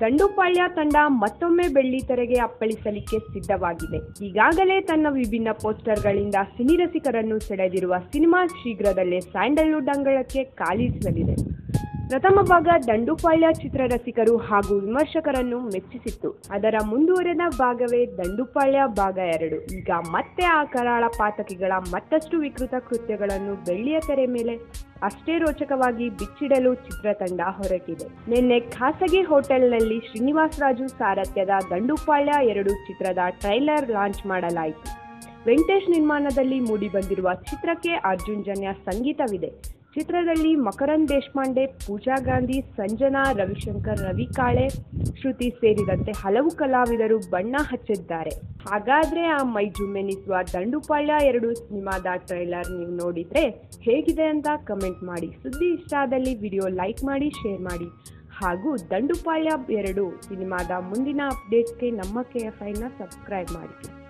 ದಂಡುಪಾಳ್ಯ ತಂಡ ಮತ್ತೊಮ್ಮೆ ಬೆಳ್ಳಿ ತೆರೆಗೆ ಅಪ್ಪಳಿಸಲಿಕ್ಕೆ ಸಿದ್ಧವಾಗಿದೆ. ಈಗಾಗಲೇ ತನ್ನ ವಿಭಿನ್ನ ಪೋಸ್ಟರ್ಗಳಿಂದ ಸಿನಿರಸಿಕರನ್ನು ಸೆಳೆದಿರುವ ಸಿನಿಮಾ ಶೀಘ್ರದಲ್ಲೇ ಸ್ಯಾಂಡಲ್ವುಡ್ ಅಂಗಳಕ್ಕೆ ಕಾಲಿರಿಸಲಿದೆ ಪ್ರಥಮ ಭಾಗ ದಂಡುಪಾಳ್ಯ ಚಿತ್ರರಸಿಕರು ಹಾಗೂ ವಿಮರ್ಶಕರನ್ನು ಮೆಚ್ಚಿಸಿತ್ತು. ಅದರ ಮುಂದುವರೆದ ಭಾಗವೇ ದಂಡುಪಾಳ್ಯ ಭಾಗ ಎರಡು. ಈಗ ಮತ್ತೆ ಆ ಕರಾಳ ಪಾತಕಿಗಳ ಮತ್ತಷ್ಟು ವಿಕೃತ ಕೃತ್ಯಗಳನ್ನು ಬೆಳ್ಳಿಯ ತೆರೆ ಮೇಲೆ ಅಷ್ಟೇ ರೋಚಕವಾಗಿ ಬಿಚ್ಚಿಡಲು ಚಿತ್ರತಂಡ ಹೊರಟಿದೆ. ನಿನ್ನೆ ಖಾಸಗಿ ಹೋಟೆಲ್ನಲ್ಲಿ ಶ್ರೀನಿವಾಸ್ ರಾಜು ಸಾರಥ್ಯದ ದಂಡುಪಾಳ್ಯ ಎರಡು ಚಿತ್ರದ ಟ್ರೈಲರ್ ಲಾಂಚ್ ಮಾಡಲಾಯಿತು. ವೆಂಕಟೇಶ್ ನಿರ್ಮಾಣದಲ್ಲಿ ಮೂಡಿಬಂದಿರುವ ಚಿತ್ರಕ್ಕೆ ಅರ್ಜುನ್ ಜನ್ಯ ಸಂಗೀತವಿದೆ. ಚಿತ್ರದಲ್ಲಿ ಮಕರಂದ್ ದೇಶಪಾಂಡೆ, ಪೂಜಾ ಗಾಂಧಿ, ಸಂಜನಾ ರವಿಶಂಕರ್, ರವಿ ಕಾಳೆ ಶ್ರುತಿ ಸೇರಿದಂತೆ ಹಲವು ಕಲಾವಿದರು ಬಣ್ಣ ಹಚ್ಚಿದ್ದಾರೆ. ಹಾಗಾದ್ರೆ ಆ ಮೈ ಜುಮ್ಮೆನಿಸುವ ದಂಡುಪಾಳ್ಯ ಎರಡು ಸಿನಿಮಾದ ಟ್ರೈಲರ್ ನೀವು ನೋಡಿದ್ರೆ ಹೇಗಿದೆ ಅಂತ ಕಮೆಂಟ್ ಮಾಡಿ. ಸುದ್ದಿ ಇಷ್ಟ ಆದಲ್ಲಿ ವಿಡಿಯೋ ಲೈಕ್ ಮಾಡಿ, ಶೇರ್ ಮಾಡಿ. ಹಾಗೂ ದಂಡುಪಾಳ್ಯ ಎರಡು ಸಿನಿಮಾದ ಮುಂದಿನ ಅಪ್ಡೇಟ್ಸ್ಗೆ ನಮ್ಮ ಕೆ ಎಫ್ ಐನ ಸಬ್ಸ್ಕ್ರೈಬ್ ಮಾಡಿ.